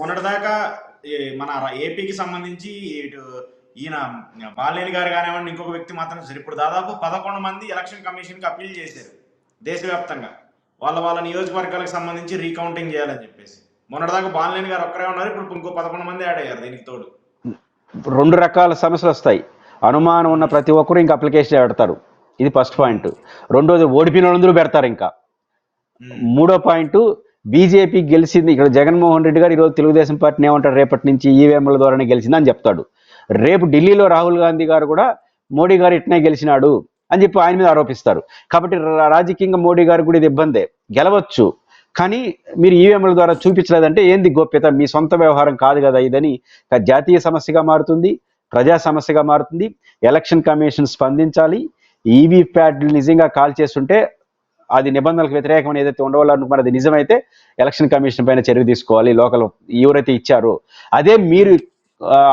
మొన్నటిదాకా మన ఏపీకి సంబంధించి ఇటు ఈయన బాలేని గారు కానివ్వండి ఇంకొక వ్యక్తి మాత్రం సరే. ఇప్పుడు దాదాపు పదకొండు మంది ఎలక్షన్ కమిషన్కి అప్పీల్ చేశారు దేశవ్యాప్తంగా. వాళ్ళ వాళ్ళ నియోజకవర్గాలకు సంబంధించి రీకౌంటింగ్ చేయాలని చెప్పేసి. మొన్నటిదాకా బాలేని గారు ఒక్కరే ఉన్నారు ఇప్పుడు ఇంకో పదకొండు మంది యాడ్ అయ్యారు దీనికి తోడు. రెండు రకాల సమస్యలు వస్తాయి. అనుమానం ఉన్న ప్రతి ఒక్కరు ఇంకా అప్లికేషన్ పెడతారు. ఇది ఫస్ట్ పాయింట్. రెండోది ఓడిపోయిన వాళ్ళందరూ పెడతారు ఇంకా. మూడో పాయింట్ బీజేపీ గెలిచింది. ఇక్కడ జగన్మోహన్ రెడ్డి గారు ఈరోజు తెలుగుదేశం పార్టీని ఏమంటారు? రేపటి నుంచి ఈవీఎంల ద్వారానే గెలిచింది అని చెప్తాడు. రేపు ఢిల్లీలో రాహుల్ గాంధీ గారు కూడా మోడీ గారు ఇట్నే గెలిచినాడు అని చెప్పి ఆయన మీద ఆరోపిస్తారు. కాబట్టి రా- రాజకీయంగా మోడీ గారు కూడా ఇది ఇబ్బందే. గెలవచ్చు. కానీ మీరు ఈవీఎంల ద్వారా చూపించలేదంటే ఏంది గోప్యత? మీ సొంత వ్యవహారం కాదు కదా ఇదని జాతీయ సమస్యగా మారుతుంది ప్రజా సమస్యగా మారుతుంది. ఎలక్షన్ కమిషన్ స్పందించాలి. ఈవీ ప్యాడ్లు నిజంగా కాల్ చేస్తుంటే అది నిబంధనలకు వ్యతిరేకమైన ఏదైతే ఉండవాలనుకున్నారు అది నిజమైతే ఎలక్షన్ కమిషన్ పైన చర్య తీసుకోవాలి లోకల్ ఎవరైతే ఇచ్చారో. అదే మీరు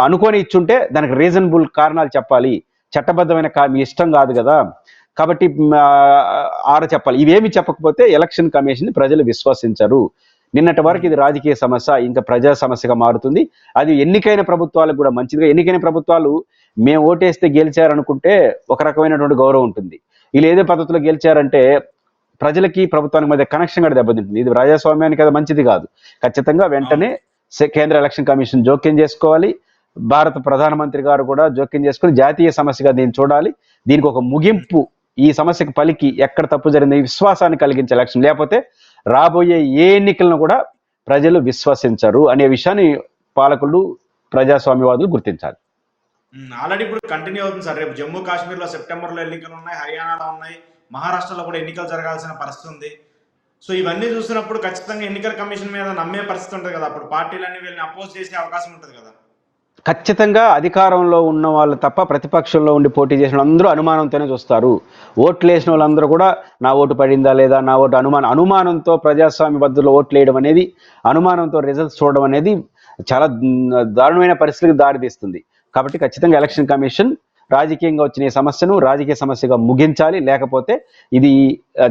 అనుకొని ఇచ్చుంటే దానికి రీజనబుల్ కారణాలు చెప్పాలి. చట్టబద్ధమైన కా మీ ఇష్టం కాదు కదా. కాబట్టి ఆడ చెప్పాలి. ఇవేమి చెప్పకపోతే ఎలక్షన్ కమిషన్ ప్రజలు విశ్వసించరు. నిన్నటి వరకు ఇది రాజకీయ సమస్య ఇంకా ప్రజా సమస్యగా మారుతుంది. అది ఎన్నికైన ప్రభుత్వాలకు కూడా మంచిదిగా ఎన్నికైన ప్రభుత్వాలు మేము ఓటేస్తే గెలిచారనుకుంటే ఒక రకమైనటువంటి గౌరవం ఉంటుంది. వీళ్ళు ఏదో పద్ధతిలో గెలిచారంటే ప్రజలకి ప్రభుత్వానికి మధ్య కనెక్షన్ కూడా దెబ్బతింటుంది. ఇది ప్రజాస్వామ్యానికి అది మంచిది కాదు. ఖచ్చితంగా వెంటనే సే- కేంద్ర ఎలక్షన్ కమిషన్ జోక్యం చేసుకోవాలి. భారత ప్రధానమంత్రి గారు కూడా జోక్యం చేసుకుని జాతీయ సమస్యగా దీన్ని చూడాలి. దీనికి ఒక ముగింపు ఈ సమస్యకు పలికి ఎక్కడ తప్పు జరిగింది విశ్వాసాన్ని కలిగించే ఎలక్షన్ లేకపోతే రాబోయే ఏ ఎన్నికలను కూడా ప్రజలు విశ్వసించరు అనే విషయాన్ని పాలకులు ప్రజాస్వామ్యవాదులు గుర్తించాలి. ఆల్రెడీ ఇప్పుడు కంటిన్యూ అవుతుంది సార్. రేపు జమ్మూ కాశ్మీర్లో సెప్టెంబర్లో ఎన్నికలు ఉన్నాయి హర్యానాలో ఉన్నాయి. మహారాష్ట్రలో కూడా ఎన్నికలు జరగాల్సిన పరిస్థితి ఉంది. సో ఇవన్నీ చూసినప్పుడు ఖచ్చితంగా ఎన్నికల కమిషన్ మీద నమ్మే పరిస్థితి ఉంటుంది కదా. అప్పుడు పార్టీలన్నీ వీళ్ళని అపోజ్ చేసే అవకాశం ఉంటుంది కదా. ఖచ్చితంగా అధికారంలో ఉన్న వాళ్ళు తప్ప ప్రతిపక్షంలో ఉండి పోటీ చేసిన అందరూ అనుమానంతోనే చూస్తారు. ఓట్లు వేసిన వాళ్ళందరూ కూడా నా ఓటు పడిందా లేదా నా ఓటు అనుమానం అనుమానంతో ప్రజాస్వామ్య పద్ధతిలో ఓట్లు వేయడం అనేది అనుమానంతో రిజల్ట్స్ చూడడం అనేది చాలా దారుణమైన పరిస్థితికి దారితీస్తుంది. కాబట్టి ఖచ్చితంగా ఎలక్షన్ కమిషన్ రాజకీయంగా వచ్చిన ఈ సమస్యను రాజకీయ సమస్యగా ముగించాలి. లేకపోతే ఇది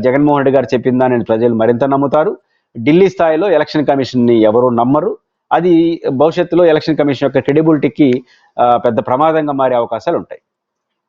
జగన్మోహన్ రెడ్డి గారు చెప్పిందని ప్రజలు మరింత నమ్ముతారు. ఢిల్లీ స్థాయిలో ఎలక్షన్ కమిషన్ని ఎవరు నమ్మరు. అది భవిష్యత్తులో ఎలక్షన్ కమిషన్ యొక్క క్రెడిబిలిటీకి పెద్ద ప్రమాదంగా మారే అవకాశాలు ఉంటాయి.